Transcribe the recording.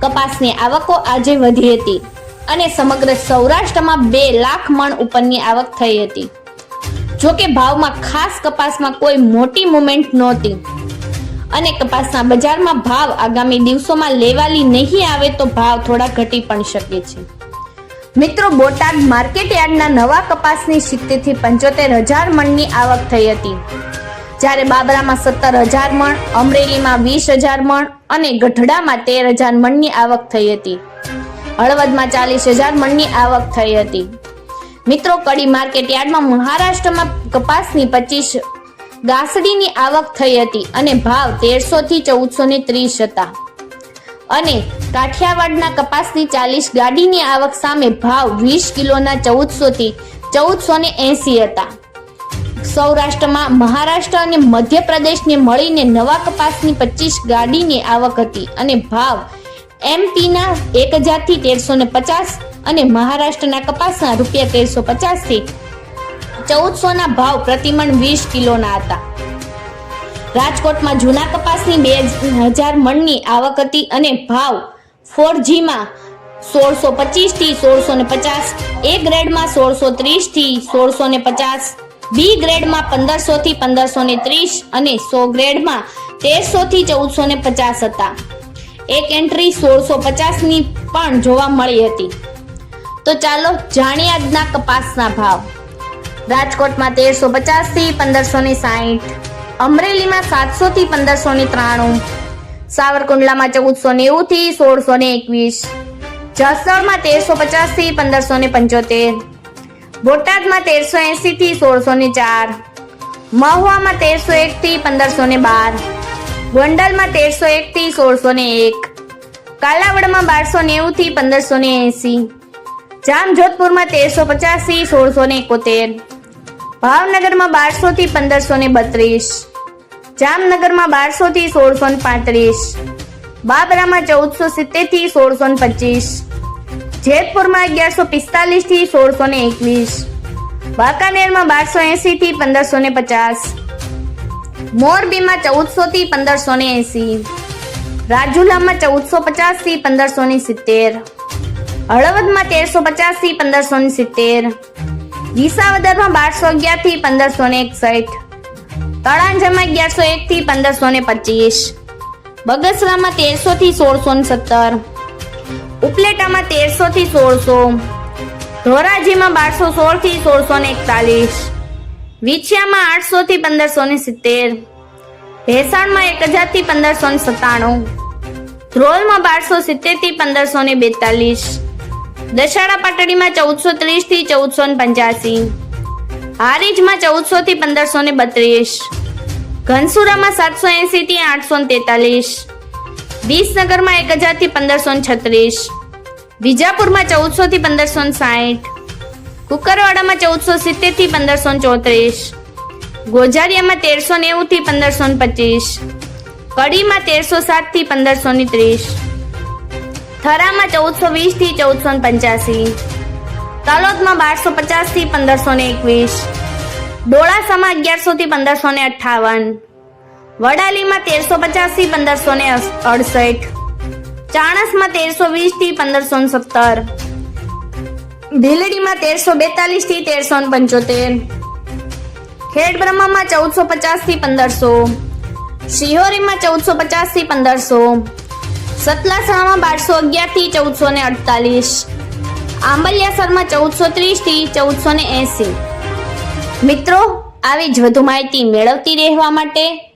કપાસની આવકો આજે વધી હતી અને સમગ્ર સૌરાષ્ટ્રમાં બે લાખ મણ ઉપરની આવક થઈ હતી. જો કે ભાવમાં ખાસ કપાસમાં કોઈ મોટી મુવમેન્ટ નહોતી. અને કપાસના બજારમાં ભાવ આગામી દિવસોમાં લેવાલી નહીં આવે તો ભાવ થોડા ઘટી પણ શકે છે. મિત્રો, બોટાદ માર્કેટ યાર્ડના નવા કપાસની સિત્તેરથી પંચોતેર હજાર મણની આવક થઈ હતી. જ્યારે બાબરામાં સત્તર હજાર મણ, અમરેલીમાં વીસ હજાર મણ અને ગઢડામાં તેર હજાર મણની આવક થઈ હતી. હળવદમાં ચાલીસ હજાર મણની આવક થઈ હતી. મિત્રો, કડી માર્કેટ યાર્ડમાં મહારાષ્ટ્રમાં કપાસની પચીસ ગાસડીની આવક થઈ હતી અને ભાવ તેરસો થી ચૌદસો ને ત્રીસ હતા. અને કાઠિયાવાડના કપાસની ચાલીસ ગાડીની આવક સામે ભાવ વીસ કિલોના ચૌદસો થી ચૌદસો ને એસી હતા. સૌરાષ્ટ્રમાં મહારાષ્ટ્ર અને મધ્યપ્રદેશને મળીને નવા કપાસની પચીસ ગાડીની આવક હતી અને ભાવ એમપીના એક હજારથી તેરસો ને પચાસ અને મહારાષ્ટ્રના કપાસના રૂપિયા તેરસો પચાસથી ચૌદસોના ભાવ પ્રતિમણ વીસ કિલોના હતા. રાજકોટમાં જૂના કપાસની બે હજાર મણની આવક હતી અને ભાવ ફોર જીમાં સોળસો પચીસથી સોળસો ને પચાસ, એ ગ્રેડમાં સોળસો ત્રીસથી સોળસો ને પચાસ બી ગ્રેડમાં પંદરસો થી પંદરસો ને ત્રીસ અને સો ગ્રેડમાં તેરસો થી ચૌદસો ને પચાસ હતા. એક એન્ટ્રી સોળસો પચાસની પણ જોવા મળી હતી. તો ચાલો જાણીએ આજના કપાસના ભાવ. રાજકોટમાં તેરસો પચાસથી પંદરસો ને સાહીઠ, અમરેલીમાં સાતસો થી પંદરસો ને ત્રાણું, સાવરકુંડલામાં ચૌદસો નેવું થી સોળસો ને એકવીસ જસદણમાં તેરસો પચાસથી પંદરસો ને પંચોતેર બોટાદમાં તેરસો એસી થી સોળસો ને ચાર, મહુવામાં તેરસો એક થી પંદરસો ને બાર, ગોંડલમાં તેરસો એક થી સોળસો ને એક, કાલાવડમાં બારસો નેવું થી પંદરસો ને એસી જામજોધપુરમાં તેરસો પચાસથી સોળસો ને એકોતેર, ભાવનગરમાં બારસો થી પંદરસો ને બત્રીસ, જામનગરમાં બારસો થી સોળસો ને પાંત્રીસ, બાબરામાં ચૌદસો સિત્તેરથી સોળસો ને પચીસ જેતપુરમાં અગિયારસો પિસ્તાલીસથી સોળસો ને એકવીસ. વાંકાનેરમાં બારસો એસી થી પંદરસો ને પચાસ. મોરબીમાં ચૌદસો થી પંદરસો ને એસી રાજુલામાં ચૌદસો પચાસથી પંદરસો ને સિત્તેર. હળવદમાં તેરસો પચાસથી પંદરસો ને સિત્તેર. વિસાવદરમાં બારસો અગિયારથી પંદરસો ને એકસઠ. તળાંજામાં અગિયારસો એક થી પંદરસો ને પચીસ. બગસરામાં તેરસો થી સોળસો ને સત્તર. ઉપલેટામાં તેરસો થી સોળસો, ધોરાજીમાં બારસો સોળથી સોળસો ને એકતાલીસ, વિછિયામાં આઠસો થી પંદરસો ને સિત્તેર, ભેસાણમાં એક હજારથી પંદરસો ને સત્તાણું, ધ્રોલમાં બારસો સિત્તેરથી પંદરસો ને બેતાલીસ દશાડા પાટડીમાં ચૌદસો ત્રીસથી ચૌદસો ને પંચ્યાસી, હારીજમાં ચૌદસો થી પંદરસો ને બત્રીસ, ઘનસુરામાં સાતસો એસી થી આઠસો તેતાલીસ વિસનગરમાં એક હજારથી પંદરસો છત્રીસ. વિજાપુરમાં ચૌદસો થી પંદરસો સાઠ કુકરવાડામાં ચૌદસો સિત્તેરથી પંદરસો ચોત્રીસ. ગોજારિયામાં તેરસો નેવું થી પંદરસો પચીસ. કડીમાં તેરસો સાતથી પંદરસો ત્રીસ. થરામાં ચૌદસો વીસથી ચૌદસો પંચ્યાસી. તલોદમાં બારસો પચાસથી પંદરસો એકવીસ. ડોળાસામાં અગિયારસો થી પંદરસો અઠ્ઠાવન. વડાલીમાં તેરસો પચાસથી પંદરસો ને અડસઠ. ચાણસમાં તેરસો વીસથી પંદરસો સત્તર. ભીલડીમાં તેરસો બેતાલીસથી તેરસો પંચોતેર. ખેડબ્રહ્મામાં ચૌદસો પચાસથી પંદરસો. શિહોરીમાં ચૌદસો પચાસથી પંદરસો. સતલાસણામાં બારસો અગિયારથી ચૌદસો ને અડતાલીસ. આંબલિયાસરમાં ચૌદસો ત્રીસથી ચૌદસો ને એસી. મિત્રો, આવી જ વધુ માહિતી મેળવતી રહેવા માટે